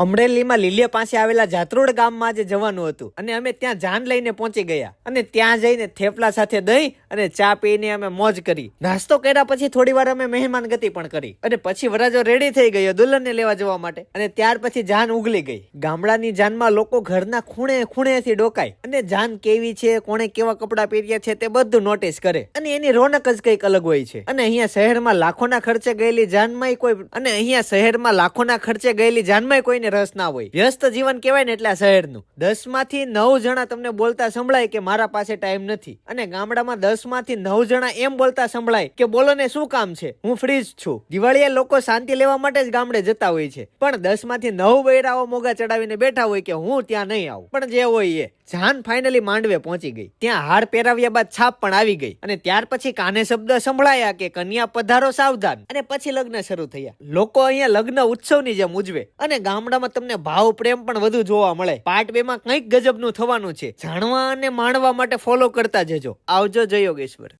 અમરેલીમાં લીલિયા પાસે આવેલા જાત્રોડ ગામમાં આજે જવાનું હતું. અને અમે ત્યાં જાન લઈને પહોંચી ગયા. અને ત્યાં જઈને થેપલા સાથે દહીં અને ચા પીને અમે મોજ કરી. નાસ્તો કર્યા પછી થોડી વાર અમે મહેમાન ગતિ પણ કરી. અને પછી વરાજો રેડી થઈ ગયો દુલ્હનને લેવા જવા માટે. અને ત્યાર પછી જાન ઉગલી ગઈ. ગામડાની જાનમાં લોકો ઘરના ખૂણે ખૂણેથી ડોકાય. અને જાન કેવી છે, કોણે કેવા કપડાં પહેર્યા છે તે બધું નોટિસ કરે. અને એની રોનક જ કંઈક અલગ હોય છે. અને અહીંયા શહેરમાં લાખોના ખર્ચે ગયેલી જાનમાં કોઈ અને અહીંયા શહેરમાં લાખોના ખર્ચે ગયેલી જાનમાં કોઈને રસ ના હોય. વ્યસ્ત જીવન કહેવાય ને એટલે આ શહેરનું. દસમાંથી નવ જણા તમને બોલતા સંભળાય કે મારા પાસે ટાઈમ નથી. અને ગામડામાં દસમાંથી નવ જણા એમ બોલતા સંભળાય કે બોલો ને શું કામ છે? હું ફ્રી જ છું. દિવાળીએ લોકો શાંતિ લેવા માટે જ ગામડે જતા હોય છે. પણ દસમાંથી નવ બૈરાઓ મોગા ચડાવીને બેઠા હોય કે હું ત્યાં નહીં આવું. પણ જે હોય એ. જાન ફાઇનલી માંડવે પહોંચી ગઈ. ત્યાં હાર પહેરાવ્યા બાદ છાપ પણ આવી ગઈ. અને ત્યાર પછી કાને શબ્દ સંભળાયા કે કન્યા પધારો સાવધાન. અને પછી લગ્ન શરૂ થયા. લોકો અહીંયા લગ્ન ઉત્સવની જેમ ઉજવે. અને ગામડામાં તમને ભાવ પ્રેમ પણ વધુ જોવા મળે. પાર્ટ બે માં કંઈક ગજબનું થવાનું છે. જાણવા અને માણવા માટે ફોલો કરતા જજો. આવજો જય યોગેશ્વર